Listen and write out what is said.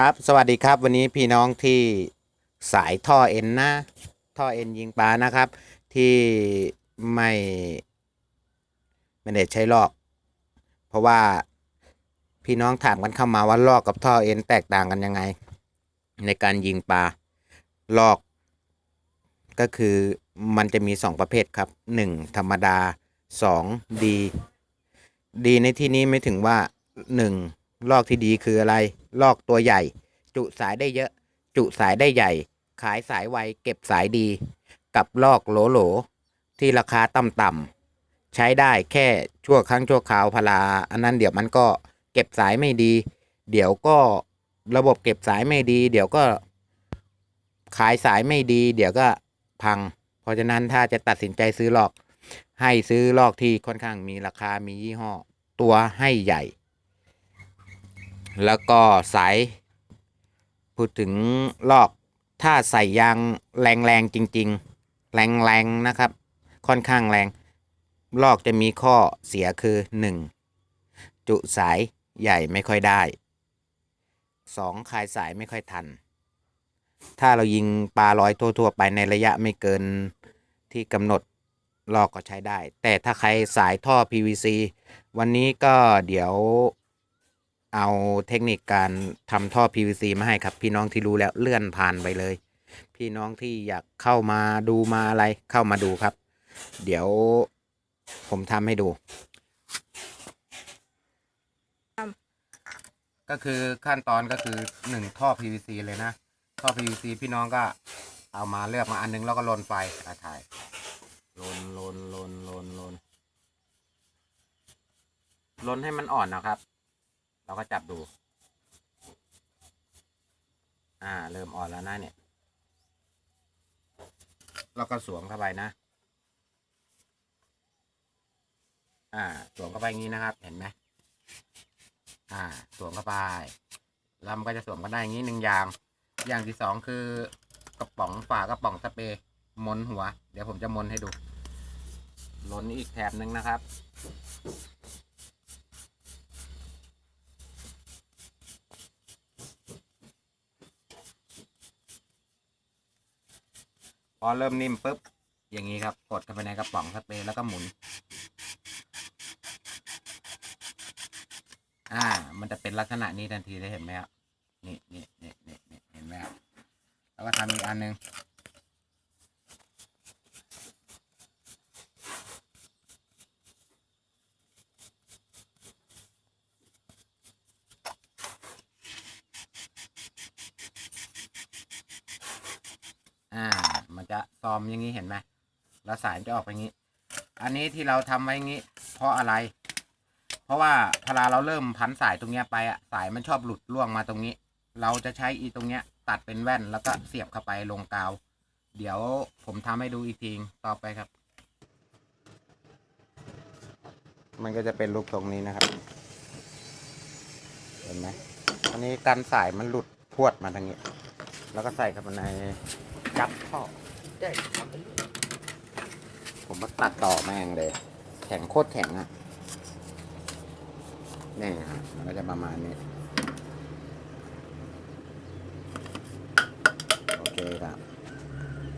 ครับ สวัสดีครับวันนี้พี่น้องที่สายท่อเอ็นนะท่อเอ็นยิงปลานะครับ ที่ไม่ไม่ได้ใช้ลอก เพราะว่าพี่น้องถามกันเข้ามาว่าลอกกับท่อเอ็นแตกต่างกันยังไง ในการยิงปลาลอก ก็คือมันจะมีสองประเภทครับหนึ่งธรรมดาสองดี ดีในที่นี้ไม่ถึงว่าหนึ่งลอกที่ดีคืออะไร ลอกตัวใหญ่ จุสายได้เยอะ จุสายได้ใหญ่ ขายสายไวเก็บสายดี กับลอกโหลโหลที่ราคาต่ำๆใช้ได้แค่ชั่วครั้งชั่วคราวพลา อันนั้นเดี๋ยวมันก็เก็บสายไม่ดี เดี๋ยวก็ระบบเก็บสายไม่ดี เดี๋ยวก็ขายสายไม่ดี เดี๋ยวก็พัง เพราะฉะนั้นถ้าจะตัดสินใจซื้อลอก ให้ซื้อลอกที่ค่อนข้างมีราคามียี่ห้อ ตัวให้ใหญ่ แล้วก็สาย พูดถึงลอกถ้าใส่ยางแรงๆจริง ๆ แรงๆนะครับ ค่อนข้างแรง ลอกจะมีข้อเสียคือ 1. จุสายใหญ่ไม่ค่อยได้ 2. คลายสายไม่ค่อยทัน ถ้าเรายิงปลาลอยทั่วๆไปในระยะไม่เกินที่กำหนดลอกก็ใช้ได้ แต่ถ้าใครสายท่อ PVC วันนี้ก็เดี๋ยว เอาเทคนิคการทำท่อ PVC มาให้ครับ พี่น้องที่รู้แล้วเลื่อนผ่านไปเลย พี่น้องที่อยากเข้ามาดูมาอะไรเข้ามาดูครับ เดี๋ยวผมทำให้ดู ก็คือขั้นตอนก็คือหนึ่งท่อ PVC เลยนะ ท่อ PVC พี่น้องก็เอามาเลือกมาอันนึงแล้วก็ลนไฟอะถ่ายลนลนลนลนลนลนให้มันอ่อนนะครับ เราก็จับดู อ่า เริ่มอ่อนแล้วนะเนี่ยแล้วก็สวมเข้าไปนะ อ่า สวมเข้าไปงี้นะครับ เห็นไหมอ่า สวมเข้าไปล้วมันก็จะสวมกันได้อย่างนี้หนึ่งอย่าง อย่างที่สองคือกระป๋องฝากระป๋องสเปรย์มนหัว เดี๋ยวผมจะมนให้ดูล้นอีกแถบหนึ่งนะครับ อเริ่มนิ่มปุ๊บ อย่างนี้ครับกดเข้าไปในกระป๋องสเปรย์แล้วก็หมุน อ่า มันจะเป็นลักษณะนี้ทันทีได้เห็นไหมครับนี่นี่นี่นี่นี่เห็นไหมครับแล้วก็ทำอีกอันหนึ่งอ่า มันจะซอมอย่างนี้เห็นไหมแล้วสายจะออกไปงนี้ อันนี้ที่เราทำไว้งี้ เพราะอะไร เพราะว่าพอเราเริ่มพันสายตรงเนี้ยไปอะสายมันชอบหลุดล่วงมาตรงนี้ เราจะใช้อีตรงเนี้ย ตัดเป็นแว่นแล้วก็เสียบเข้าไปลงกาว เดี๋ยวผมทำให้ดูอีกทีต่อไปครับ มันก็จะเป็นรูปตรงนี้นะครับ เห็นไหมอันนี้การสายมันหลุดพวดมาทางนี้ แล้วก็ใส่เข้าไปในจับท่อ ได้ทำไปเรื่อยผมมาตัดต่อแม่งเลย แข็งโคตรแข็งอะนี่ฮะมันก็จะประมาณนี้ โอเคครับ